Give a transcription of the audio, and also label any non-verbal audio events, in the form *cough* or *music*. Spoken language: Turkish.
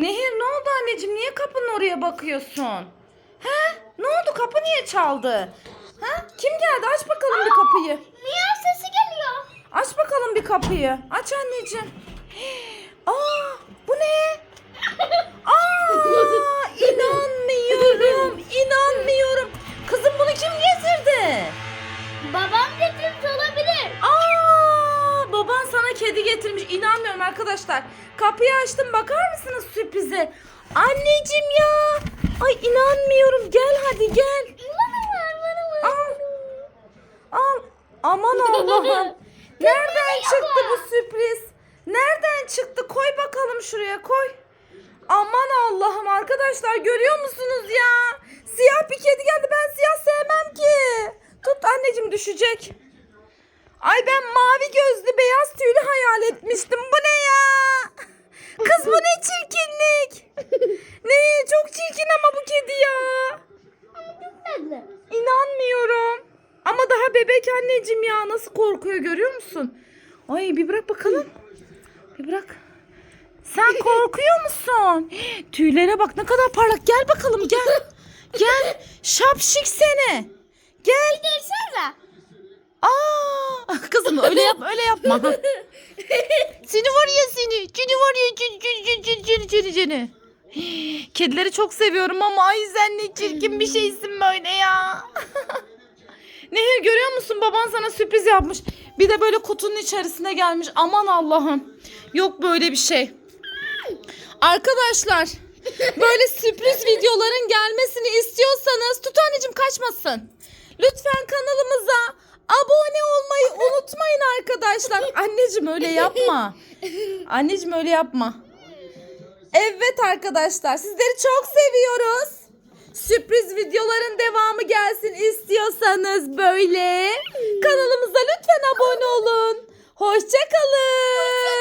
Nehir ne oldu anneciğim? Niye kapının oraya bakıyorsun? He? Ne oldu? Kapı niye çaldı? Ha? Kim geldi? Aç bakalım bir kapıyı. Miyav sesi geliyor. Aç bakalım bir kapıyı. Aç anneciğim. Aa, bu ne? *laughs* Aa, inanmıyorum. inanmıyorum. Kızım bunu kim getirdi? Babam sana kedi getirmiş. İnanmıyorum arkadaşlar. Kapıyı açtım. Bakar mısınız sürprize? Anneciğim ya. Ay inanmıyorum. Gel hadi gel. Al. Al. Aman Allah'ım. *laughs* Nereden çıktı bu sürpriz? Nereden çıktı? Koy bakalım şuraya koy. Aman Allah'ım arkadaşlar görüyor musunuz ya? Siyah bir kedi geldi. Ben siyah sevmem ki. Tut anneciğim düşecek. Ay ben mavi gözlü beyaz tüylü hayal etmiştim. Bu ne ya? Kız bu ne çirkinlik. ne çok çirkin ama bu kedi ya. İnanmıyorum. Ama daha bebek anneciğim ya. Nasıl korkuyor görüyor musun? Ay bir bırak bakalım. Bir bırak. Sen korkuyor musun? Tüylere bak ne kadar parlak. Gel bakalım gel. Gel. Şapşik seni. Gel. Gelsene. *laughs* Kızım öyle yapma öyle yapma. *laughs* seni var ya seni. Seni var ya seni seni seni seni seni seni. Kedileri çok seviyorum ama ay sen ne çirkin bir şeysin böyle ya. *laughs* Nehir görüyor musun baban sana sürpriz yapmış. Bir de böyle kutunun içerisine gelmiş. Aman Allah'ım. Yok böyle bir şey. Arkadaşlar böyle sürpriz videoların gelmesini istiyorsanız tut anneciğim kaçmasın. Lütfen kanalımıza abone olmayı unutmayın arkadaşlar. Anneciğim öyle yapma. *laughs* Anneciğim öyle yapma. Evet arkadaşlar sizleri çok seviyoruz. Sürpriz videoların devamı gelsin istiyorsanız böyle kanalımıza lütfen abone olun. Hoşçakalın.